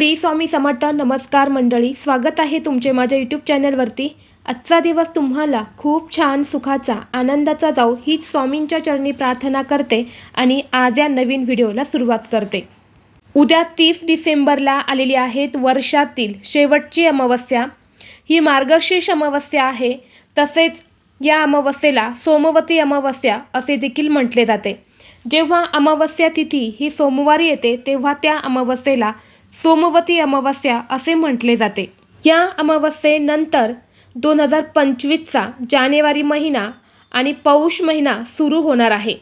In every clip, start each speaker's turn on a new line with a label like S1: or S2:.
S1: श्री स्वामी समर्थ नमस्कार मंडळी स्वागत आहे तुमचे माझ्या यूट्यूब चॅनलवरती आजचा दिवस तुम्हाला खूप छान सुखाचा आनंदाचा जाऊ हीच स्वामींच्या चरणी प्रार्थना करते आणि आज या नवीन व्हिडिओला सुरुवात करते. उद्या तीस डिसेंबरला आलेली आहेत वर्षातील शेवटची अमावस्या. ही मार्गशीर्ष अमावस्या आहे. तसेच या अमावस्येला सोमवती अमावस्या असे देखील म्हटले जाते. जेव्हा अमावस्या तिथी ही सोमवारी येते तेव्हा त्या अमावस्येला सोमवती अमावस्या असे म्हटले जाते. या अमावस्येनंतर दोन हजार पंचवीसचा जानेवारी महिना आणि पौष महिना सुरू होणार आहे.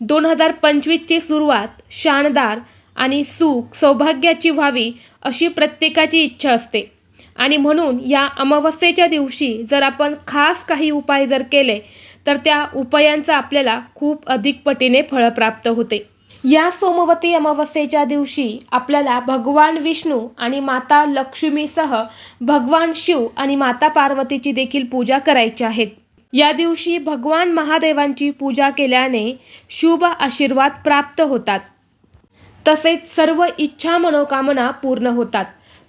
S1: दोन हजार पंचवीसची सुरुवात शानदार आणि सुख सौभाग्याची व्हावी अशी प्रत्येकाची इच्छा असते. आणि म्हणून या अमावस्येच्या दिवशी जर आपण खास काही उपाय जर केले तर त्या उपायांचा आपल्याला खूप अधिक पटीने फळ प्राप्त होते. या सोमवती अमावस्येच्या दिवशी आपल्याला भगवान विष्णू आणि माता लक्ष्मीसह भगवान शिव आणि माता पार्वतीची देखील पूजा करायची आहेत. या दिवशी भगवान महादेवांची पूजा केल्याने शुभ आशीर्वाद प्राप्त होतात. तसेच सर्व इच्छा मनोकामना पूर्ण होतात.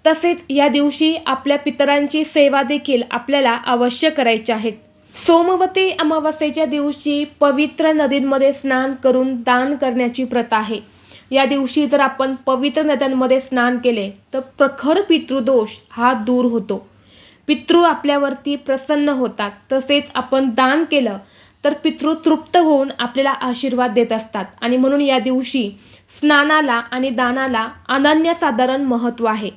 S1: तसेच या दिवशी आपल्या पितरांची सेवा देखील आपल्याला अवश्य करायची आहेत. सोमवती अमावस्येच्या दिवशी पवित्र नदींमध्ये स्नान करून दान करण्याची प्रथा आहे. या दिवशी जर आपण पवित्र नद्यांमध्ये स्नान केले तर प्रखर पितृदोष हा दूर होतो. पितृ आपल्यावरती प्रसन्न होतात. तसेच आपण दान केलं तर पितृ तृप्त होऊन आपल्याला आशीर्वाद देत असतात. आणि म्हणून या दिवशी स्नानाला आणि दानाला अनन्यसाधारण महत्त्व आहे.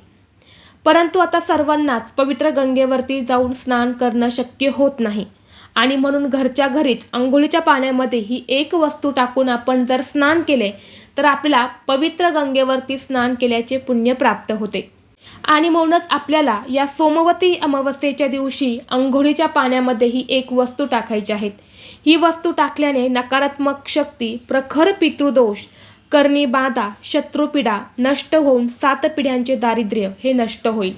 S1: परंतु आता सर्वांनाच पवित्र गंगेवरती जाऊन स्नान करणं शक्य होत नाही. आणि म्हणून घरच्या घरीच आंघोळीच्या पाण्यामध्ये ही एक वस्तू टाकून आपण जर स्नान केले तर आपल्याला पवित्र गंगेवरती स्नान केल्याचे पुण्य प्राप्त होते. आणि म्हणूनच आपल्याला या सोमवती अमावस्येच्या दिवशी आंघोळीच्या पाण्यामध्ये ही एक वस्तू टाकायची आहेत. ही वस्तू टाकल्याने नकारात्मक शक्ती प्रखर पितृदोष करणी बाधा शत्रुपिडा नष्ट होऊन सात पिढ्यांचे दारिद्र्य हे नष्ट होईल.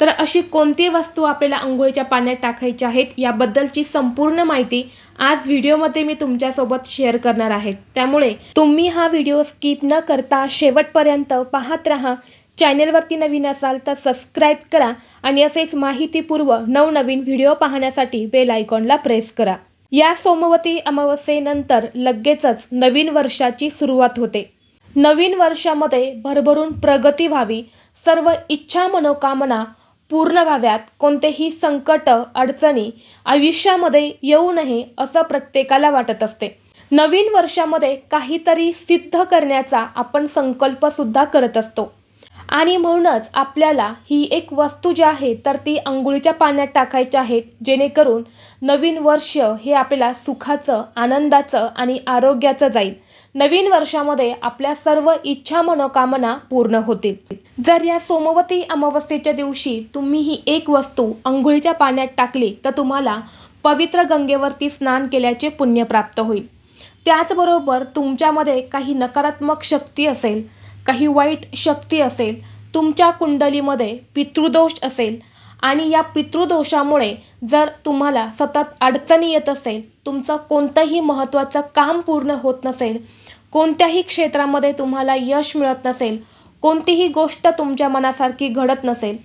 S1: तर अशी कोणती वस्तू आपल्याला आंघोळीच्या पाण्यात टाकायची आहेत याबद्दलची संपूर्ण माहिती आज व्हिडिओमध्ये मी तुमच्यासोबत शेअर करणार आहे. त्यामुळे तुम्ही हा व्हिडिओ स्किप न करता शेवटपर्यंत पाहत राहा. चॅनेलवरती नवीन असाल तर सबस्क्राईब करा आणि असेच माहितीपूर्व नवनवीन व्हिडिओ पाहण्यासाठी बेल आयकॉनला प्रेस करा. या सोमवती अमावस्येनंतर लगेचच नवीन वर्षाची सुरुवात होते. नवीन वर्षामध्ये भरभरून प्रगती व्हावी. सर्व इच्छा मनोकामना पूर्ण व्हाव्यात कोणतेही संकट अडचणी आयुष्यामध्ये येऊ नये असं प्रत्येकाला वाटत असते. नवीन वर्षामध्ये काहीतरी सिद्ध करण्याचा आपण संकल्पसुद्धा करत असतो. आणि म्हणूनच आपल्याला ही एक वस्तू जी आहे तर ती आंघोळीच्या पाण्यात टाकायची आहेत जेणेकरून नवीन वर्ष हे आपल्याला सुखाचं आनंदाचं आणि आरोग्याचं जाईल. नवीन वर्षामध्ये आपल्या सर्व इच्छा मनोकामना पूर्ण होतील. जर या सोमवती अमावस्येच्या दिवशी तुम्ही ही एक वस्तू अंघोळीच्या पाण्यात टाकली तर तुम्हाला पवित्र गंगेवरती स्नान केल्याचे पुण्य प्राप्त होईल. त्याचबरोबर तुमच्यामध्ये काही नकारात्मक शक्ती असेल काही वाईट शक्ती असेल तुमच्या कुंडलीमध्ये पितृदोष असेल आणि या पितृदोषामुळे जर तुम्हाला सतत अडचणी येत असेल तुमचं कोणतंही महत्त्वाचं काम पूर्ण होत नसेल कोणत्याही क्षेत्रामध्ये तुम्हाला यश मिळत नसेल कोणतीही गोष्ट तुमच्या मनासारखी घडत नसेल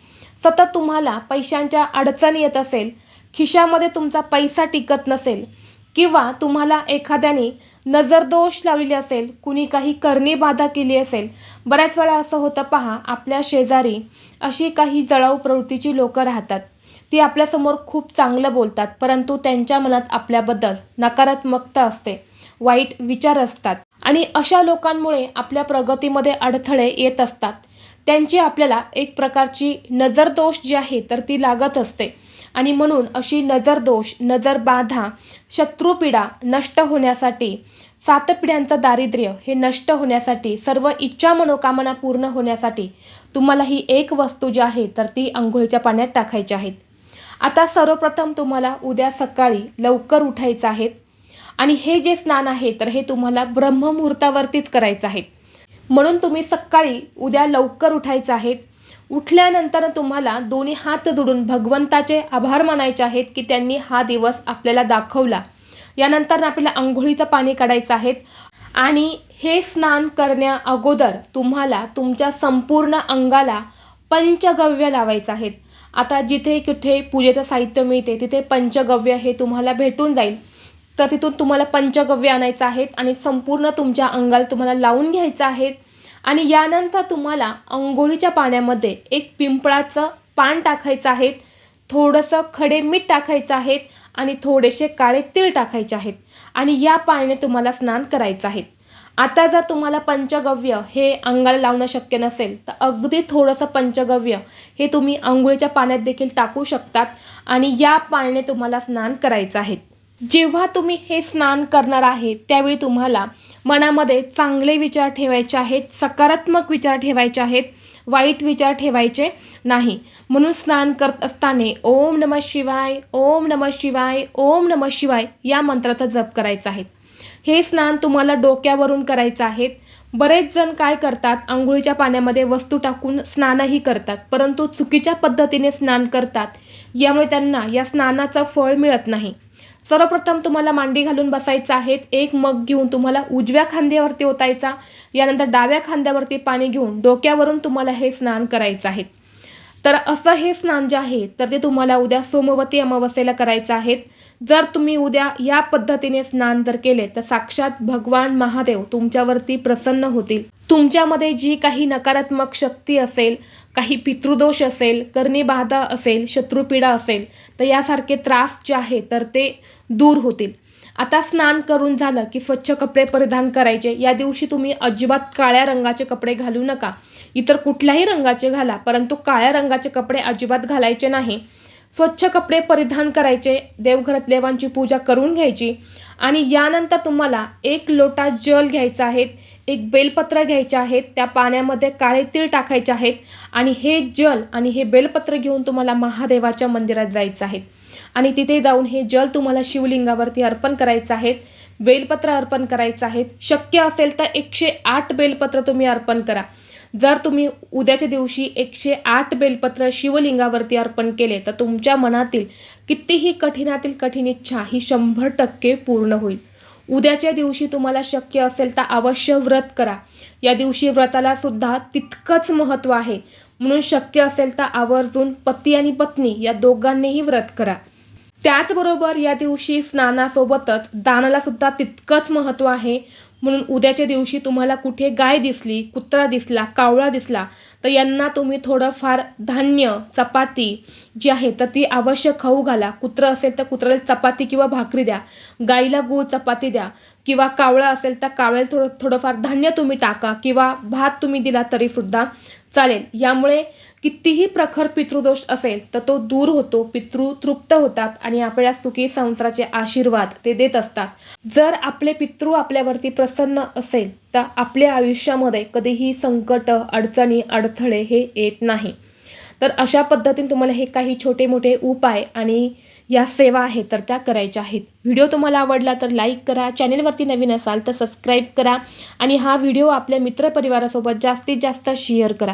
S1: सतत तुम्हाला पैशांच्या अडचणी येत असेल खिशामध्ये तुमचा पैसा टिकत नसेल किंवा तुम्हाला एखाद्याने नजरदोष लावलेली असेल कुणी काही करणी बाधा केली असेल बऱ्याच वेळा असं होतं पहा आपल्या शेजारी अशी काही जळाऊ प्रवृत्तीची लोकं राहतात. ती आपल्यासमोर खूप चांगलं बोलतात परंतु त्यांच्या मनात आपल्याबद्दल नकारात्मकता असते. वाईट विचार असतात. आणि अशा लोकांमुळे आपल्या प्रगतीमध्ये अडथळे येत असतात. त्यांची आपल्याला एक प्रकारची नजरदोष जी आहे तर ती लागत असते. आणि म्हणून अशी नजरदोष नजरबाधा शत्रुपीडा नष्ट होण्यासाठी सात पिढ्यांचं दारिद्र्य हे नष्ट होण्यासाठी सर्व इच्छा मनोकामना पूर्ण होण्यासाठी तुम्हाला ही एक वस्तू जी आहे तर ती आंघोळीच्या पाण्यात टाकायची आहेत आता सर्वप्रथम तुम्हाला उद्या सकाळी लवकर उठायचं आहे. आणि हे जे स्नान आहे तर हे तुम्हाला ब्रह्ममुहूर्तावरतीच करायचं आहे. म्हणून तुम्ही सकाळी उद्या लवकर उठायचं आहे. उठल्यानंतर तुम्हाला दोन्ही हात जोडून भगवंताचे आभार मानायचे आहेत की त्यांनी हा दिवस आपल्याला दाखवला. यानंतर आपल्याला आंघोळीचं पाणी काढायचं आहे. आणि हे स्नान करण्या अगोदर तुम्हाला तुमच्या संपूर्ण अंगाला पंचगव्य लावायचं आहेत आता जिथे कुठे पूजेचं साहित्य मिळते तिथे पंचगव्य हे तुम्हाला भेटून जाईल. तर तिथून तुम्हाला पंचगव्य आणायचं आहेत आणि संपूर्ण तुमच्या अंगाला तुम्हाला लावून घ्यायचं आहेत. आणि यानंतर तुम्हाला अंघोळीच्या पाण्यामध्ये एक पिंपळाचं पान टाकायचं आहे थोडंसं खडे मीठ टाकायचं आहेत आणि थोडेसे काळे तीळ टाकायचे आहेत. आणि या पाण्याने तुम्हाला स्नान करायचं आहे आता जर तुम्हाला पंचगव्य हे अंगाला लावणं शक्य नसेल तर अगदी थोडंसं पंचगव्य हे तुम्ही आंघोळीच्या पाण्यात देखील टाकू शकतात आणि या पाण्याने तुम्हाला स्नान करायचं आहे जेव्हा तुम्ही हे स्नान करणार आहे त्यावेळी तुम्हाला मनामध्ये चांगले विचार ठेवायचे आहेत सकारात्मक विचार ठेवायचे आहेत वाईट विचार ठेवायचे नाही. म्हणून स्नान करत असताना ओम नमः शिवाय ओम नमः शिवाय ओम नमः शिवाय या मंत्राचा जप करायचा आहे. हे स्नान तुम्हाला डोक्यावरून करायचं आहे. बरेच जण काय करतात आंघोळीच्या पाण्यामध्ये वस्तू टाकून स्नानही करतात परंतु चुकीच्या पद्धतीने स्नान करतात. यामुळे त्यांना या स्नानाचं फळ मिळत नाही. सर्वप्रथम तुम्हाला मांडी घालून बसायचं आहे एक मग घेऊन तुम्हाला उजव्या खांद्यावरती ओतायचा. यानंतर डाव्या खांद्यावरती पाणी घेऊन डोक्यावरून तुम्हाला हे स्नान करायचं आहे. तर असं हे स्नान जे आहे तर ते तुम्हाला उद्या सोमवती अमावस्येला करायचं आहे. जर तुम्ही उद्या या पद्धतीने स्नान जर केले तर साक्षात भगवान महादेव तुमच्यावरती प्रसन्न होतील. तुमच्यामध्ये जी काही नकारात्मक शक्ती असेल काही पितृदोष असेल कर्णीबाधा असेल शत्रुपीडा असेल तर यासारखे त्रास जे आहे तर ते दूर होतील. आता स्नान करून झालं की स्वच्छ कपडे परिधान करायचे. या दिवशी तुम्ही अजिबात काळ्या रंगाचे कपडे घालू नका. इतर कुठल्याही रंगाचे घाला परंतु काळ्या रंगाचे कपडे अजिबात घालायचे नाही. स्वच्छ कपडे परिधान करायचे देवघरात देवांची पूजा करून घ्यायची आणि यानंतर तुम्हाला एक लोटा जल घ्यायचा आहे एक बेलपत्र घ्यायचे आहेत त्या पाण्यामध्ये काळे तीळ टाकायचे आहेत आणि हे जल आणि हे बेलपत्र घेऊन तुम्हाला महादेवाच्या मंदिरात जायचं आहे. आणि तिथे जाऊन हे जल तुम्हाला शिवलिंगावरती अर्पण करायचं आहे बेलपत्र अर्पण करायचं आहेत. शक्य असेल तर एकशे आठ बेलपत्र तुम्ही अर्पण करा. जर तुम्ही उद्याच्या दिवशी एकशे आठ बेलपत्र शिवलिंगावरती अर्पण केले तर तुमच्या मनातील कितीही कठीणातील कठीण इच्छा ही शंभर टक्के पूर्ण होईल. उद्याच्या दिवशी तुम्हाला शक्य असेल तर अवश्य व्रत करा. या दिवशी व्रताला सुद्धा तितकंच महत्त्व आहे. म्हणून शक्य असेल तर आवर्जून पती आणि पत्नी या दोघांनीही व्रत करा. त्याचबरोबर या दिवशी स्नानासोबतच दानाला सुद्धा तितकंच महत्त्व आहे. म्हणून उद्याच्या दिवशी तुम्हाला कुठे गाय दिसली कुत्रा दिसला कावळा दिसला तर यांना तुम्ही थोडंफार धान्य चपाती जी आहे तर ती अवश्य खाऊ घाला. कुत्रं असेल तर कुत्र्याला चपाती किंवा भाकरी द्या. गाईला गूळ चपाती द्या. किंवा कावळा असेल तर कावळ्याला थोडं थोडंफार धान्य तुम्ही टाका किंवा भात तुम्ही दिला तरीसुद्धा चालेल. यामुळे कितीही प्रखर पितृदोष असेल तर तो दूर होतो पितृ तृप्त होतात आणि आपल्या सुखी संसाराचे आशीर्वाद ते देत असतात. जर आपले पितृ आपल्यावरती प्रसन्न असेल तर आपल्या आयुष्यामध्ये कधीही संकट अडचणी अडथळे हे येत नाही. तर अशा पद्धतीने तुम्हाला हे काही छोटे मोठे उपाय आणि या सेवा आहेत तर त्या करायच्या आहेत. व्हिडिओ तुम्हाला आवडला तर लाईक करा चॅनेलवरती नवीन असाल तर सबस्क्राईब करा आणि हा व्हिडिओ आपल्या मित्रपरिवारासोबत जास्तीत जास्त शेअर करा.